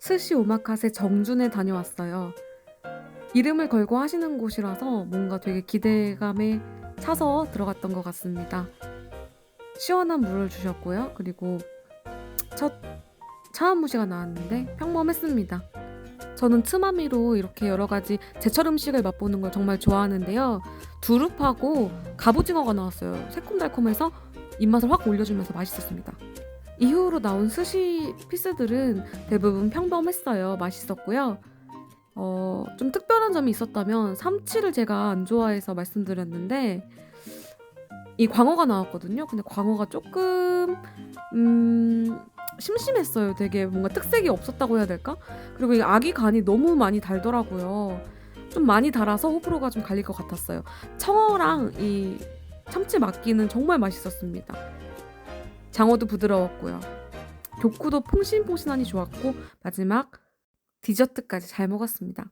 스시 오마카세 정준에 다녀왔어요. 이름을 걸고 하시는 곳이라서 뭔가 되게 기대감에 차서 들어갔던 것 같습니다. 시원한 물을 주셨고요. 그리고 첫 차원무시가 나왔는데 평범했습니다. 저는 트마미로 이렇게 여러 가지 제철 음식을 맛보는 걸 정말 좋아하는데요. 두릅하고 갑오징어가 나왔어요. 새콤달콤해서 입맛을 확 올려주면서 맛있었습니다. 이후로 나온 스시 피스들은 대부분 평범했어요. 맛있었고요. 어, 좀 특별한 점이 있었다면 삼치를 제가 안 좋아해서 말씀드렸는데 이 광어가 나왔거든요. 근데 광어가 조금 음, 심심했어요. 되게 뭔가 특색이 없었다고 해야 될까? 그리고 이 아기 간이 너무 많이 달더라고요. 좀 많이 달아서 호불호가 좀 갈릴 것 같았어요. 청어랑 이 참치 막기는 정말 맛있었습니다. 장어도 부드러웠고요. 교쿠도 퐁신퐁신하니 좋았고 마지막 디저트까지 잘 먹었습니다.